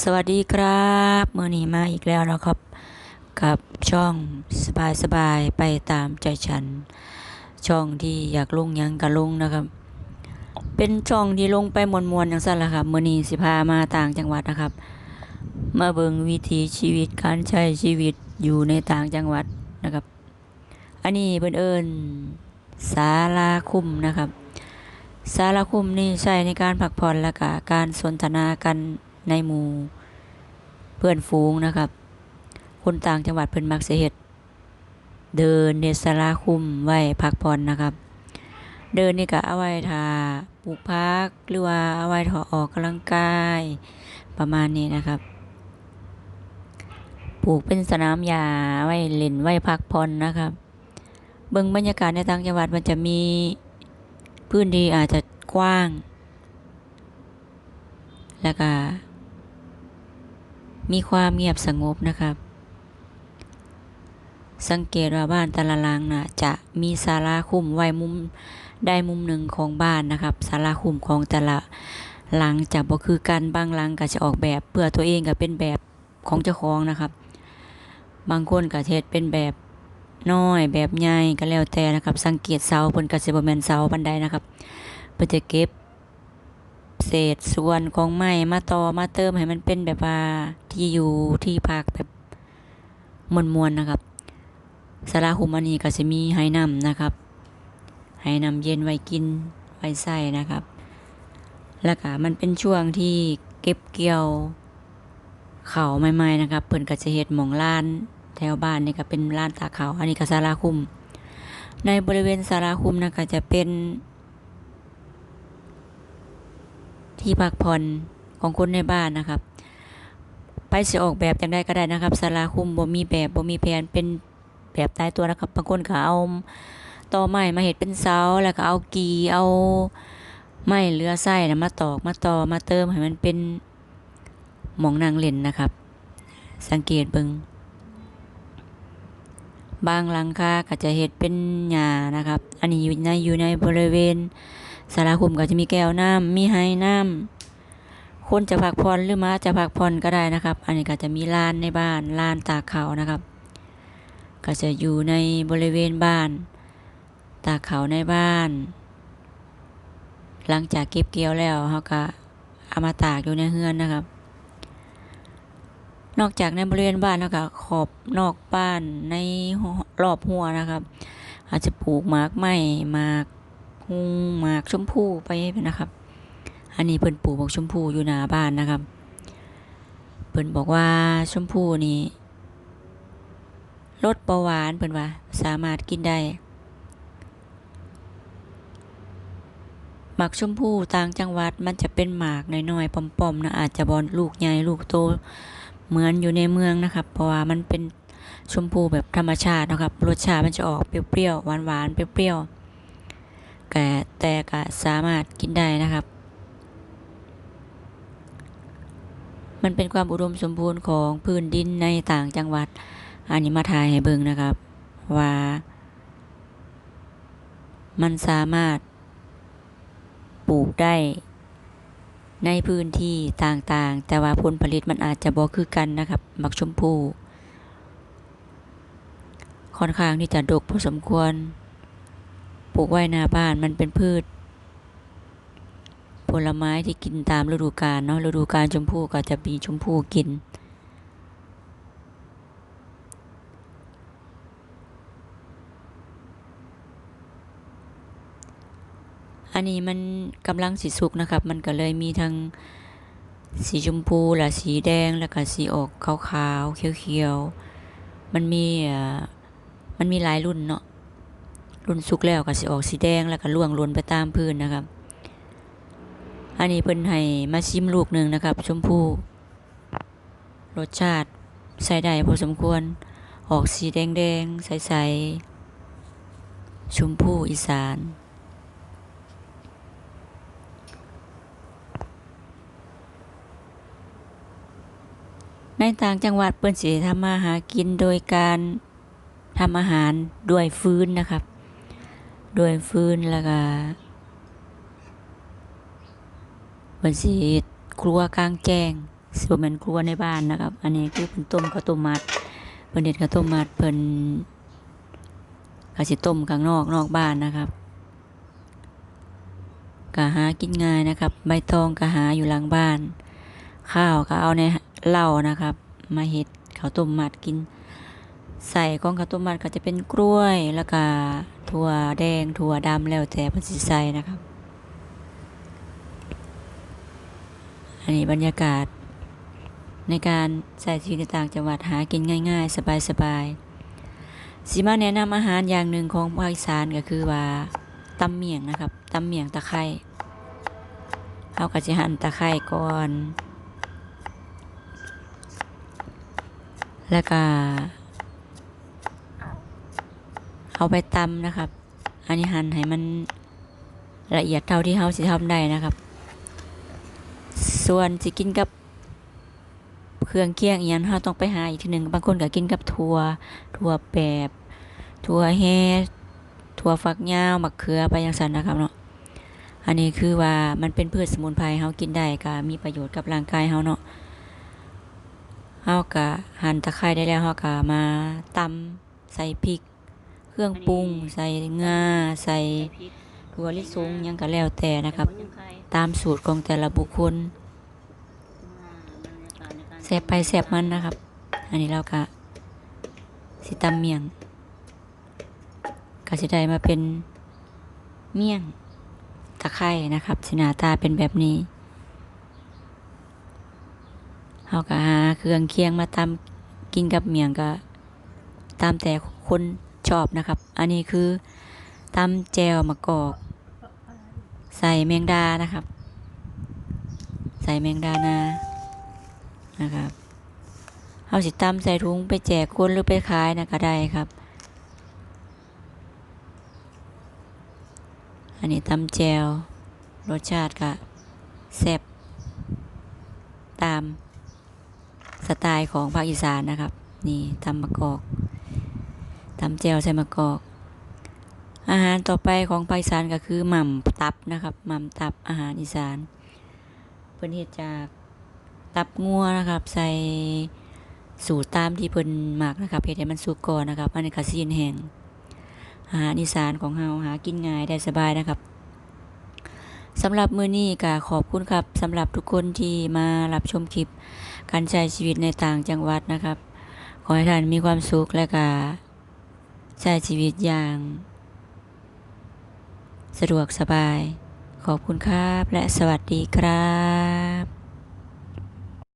สวัสดีครับเมื่อนี้มาอีกแล้วนะครับ กับช่องสบายสบายไปตามใจฉัน ช่องที่อยากลงยังกะลงนะครับ เป็นช่องที่ลงไปมวนๆอย่างสั้นละครับเมื่อนี้สิพามาต่างจังหวัดนะครับ มาเบิงวิถีชีวิตการใช้ชีวิตอยู่ในต่างจังหวัดนะครับ อันนี้เพิ่นเอิญศาลาคุ้มนะครับศาลาคุ้มนี่ใช้ในการพักผ่อนและกการสนทนากัน ในหมู่เพื่อนฝูงนะครับ คนต่างจังหวัดเพิ่นมักเสิเฮ็ดเดินในศาลาคุมไว้พักผ่อนนะครับ เดินนี่ก็เอาไว้ทาปลูกพักหรือว่าเอาไว้ถอออกกำลังกายประมาณนี้นะครับปลูกเป็นสนามหญ้าไว้เล่นไว้พักผ่อนนะครับ เบิ่งบรรยากาศในต่างจังหวัดมันจะมีพื้นที่อาจจะกว้าง แล้วก็ มีความเงียบสงบนะครับ สังเกตว่าบ้านแต่ละหลังน่ะจะมีศาลาคุ้มไว้มุมได้มุมหนึ่งของบ้านนะครับศาลาคุ้มของแต่ละหลังจะบ่คือกันบางหลังก็จะออกแบบเพื่อตัวเองก็เป็นแบบของเจ้าของนะครับ บางคนก็เฮ็ดเป็นแบบน้อยแบบใหญ่ก็แล้วแต่นะครับ สังเกตเสาเพิ่นก็สิบ่แม่นเสาปานใดนะครับเพิ่นจะเก็บ เศษส่วนของไม้มาต่อมาเติมให้มันเป็นแบบว่าที่อยู่ที่พักแบบมวนๆนะครับสาราคุมอันนี้ก็จะมีไห้น้ำนะครับไห้น้ำเย็นไว้กินไว้ใส่นะครับ แล้วก็มันเป็นช่วงที่เก็บเกี่ยวเขาใหม่ๆนะครับ เพิ่นก็จะเฮ็ดหมองลานแถวบ้านนี่ก็เป็นลานตาเขาอันนี้ก็ศาลาคุม ในบริเวณศาลาคุมนะก็จะเป็น ที่พักผ่อนของคนในบ้านนะครับ ไปสิออกแบบจังได้ก็ได้นะครับศาลาคุมบ่มีแบบบ่มีแผนเป็นแบบตายตัวนะครับบางคนก็เอาตอไม้มาเฮ็ดเป็นเสาแล้วก็เอากีเอาไม้เรือไส้นะมาตอกมาต่อมาเติมให้มันเป็นหมองนางเล่นนะครับ สังเกตเบิงบางหลังคาก็จะเฮ็ดเป็นหญ้านะครับ อันนี้อยู่ในอยู่ในบริเวณ สาราคุมก็จะมีแก้วน้ำมีไห้น้ำคนจะพักผ่อนหรือมาจะพักผ่อนก็ได้นะครับ อันนี้ก็จะมีลานในบ้านลานตากเขานะครับ ก็จะอยู่ในบริเวณบ้าน ตากเขาในบ้าน หลังจากเก็บเกี่ยวแล้วเขาก็เอามาตากอยู่ในเฮือนนะครับนอกจากในบริเวณบ้านแล้วก็ขอบนอกบ้านในรอบหัวนะครับ อาจจะปลูกหมากไม้หมาก หุงหมากชมพู่ไปนะครับ อันนี้เพิ่นปลูกบอกชมพู่อยู่หน้าบ้านนะครับ เพิ่นบอกว่าชมพู่นี่ลดเบาหวานเพิ่นว่าสามารถกินได้หมากชมพู่ต่างจังหวัดมันจะเป็นหมากน้อยๆป้อมๆนะอาจจะบอลลูกใหญ่ลูกโตเหมือนอยู่ในเมืองนะครับ เพราะว่ามันเป็นชมพู่แบบธรรมชาตินะครับ รสชาติมันจะออกเปรี้ยวๆหวานๆเปรี้ยวๆ แต่แต่ก็สามารถกินได้นะครับ มันเป็นความอุดมสมบูรณ์ของพื้นดินในต่างจังหวัด อันนี้มาถ่ายให้เบิ่งนะครับ ว่า มันสามารถปลูกได้ในพื้นที่ต่างๆ แต่ว่าผลผลิตมันอาจจะบ่คือกันนะครับมักชมพู่ค่อนข้างที่จะดกพอสมควร ปลูกไว้หน้าบ้านมันเป็นพืช ผลไม้ที่กินตามฤดูกาลเนาะฤดูกาลชมพู่ก็จะมีชมพู่กิน อันนี้มันกำลังสีสุกนะครับ มันก็เลยมีทั้งสีชมพูและสีแดงแล้วก็สีออกขาวๆเขียวๆมันมีอ่อมันมีหลายรุ่นเนาะ รุ่นสุกแล้วก็สิออกสีแดงแล้วก็ล่วงล่นไปตามพื้นนะครับ อันนี้เพิ่นให้มาชิมลูกหนึ่งนะครับ ชมพู่รสชาติใส่ได้พอสมควร ออกสีแดงๆใสๆชมพู่อีสาน ในต่างจังหวัดเปิ้นสิทำมาหากินโดยการทำอาหารด้วยฟืนนะครับ ด้วยฟืนแล้วก็เปิ้นสิครัวกลางแจ้งส่วนแม่นครัวในบ้านนะครับ อันนี้คือเพิ่นต้มข้าวต้มมัดเพิ่นเฮ็ดข้าวต้มมัดเพิ่นก็สิต้มข้างนอกนอกบ้านนะครับก็หากินง่ายนะครับ ใบตองก็หาอยู่หลังบ้าน ข้าวก็เอาในเหล้านะครับ มาเฮ็ดข้าวต้มมัดกิน ใส่ของข้าวต้มมัดก็จะเป็นกล้วยแล้วก็ ถั่วแดงถั่วดำแล้วแต่เพิ่นสิใส่นะครับ อันนี้บรรยากาศ ในการใช้ชีวิตในต่างจังหวัดหากินง่าย ๆ สบายๆสิมาแนะนำอาหารอย่างหนึ่งของภาคอีสานก็คือว่าตำเมี่ยงนะครับตำเมี่ยงตะไคร้เอากระจิหั่นตะไคร้ก่อน แล้วก็ เอาไปตำนะครับ อันนี้หั่นให้มันละเอียดเท่าที่เฮาสิทำได้นะครับ ส่วนสิกินกับเครื่องเคียงอีหยังเฮาต้องไปหาอีกทีหนึ่งบางคนก็กินกับถั่วถั่วแปบถั่วแฮถั่วฝักยาวมะเขือไปจังซั่นนะครับเนาะอันนี้คือว่ามันเป็นพืชสมุนไพรเฮากินได้ก็มีประโยชน์กับร่างกายเฮาเนาะเฮาก็หั่นตะไคร้ได้แล้วเฮาก็มาตำใส่พริก เครื่องปรุง ใส่งา ใส่ถั่วลิสงยังก็แล้วแต่นะครับ ตามสูตรของแต่ละบุคคลแสบไปแสบมันนะครับ อันนี้เราก็สิตำเมี่ยงก็สิได้มาเป็นเมี่ยงตะไคร่นะครับสินาตาเป็นแบบนี้เราก็หาเครื่องเคียงมาตำกินกับเมี่ยงก็ตามแต่คน ชอบนะครับ อันนี้คือตำแจวมะกอก ใส่แมงดานะครับ ใส่แมงดานานะครับเอาสิตำใส่ถุงไปแจกคนหรือไปขายนะก็ได้ครับ อันนี้ตำแจวรสชาติก็แซ่บตามสไตล์ของภาคอีสานนะครับ นี่ตำมะกอก ตำแจวใส่มะกอก อาหารต่อไปของภาคอีสานก็คือหม่ำตับนะครับหม่ำตับอาหารอีสานเพิ่นเฮ็ดจากตับงัวนะครับ ใส่สูตรตามที่เพิ่นมักนะครับเฮ็ดให้มันสุกก่อนนะครับอันนี้ก็ซีนแห้งอาหารอีสานของเฮาหากินง่ายได้สบายนะครับสำหรับมือนี้ก็ขอบคุณครับสำหรับทุกคนที่มารับชมคลิปการใช้ชีวิตในต่างจังหวัดนะครับ ขอให้ท่านมีความสุขและก็ ใช้ชีวิตอย่าง สะดวกสบาย ขอบคุณครับ และสวัสดีครับ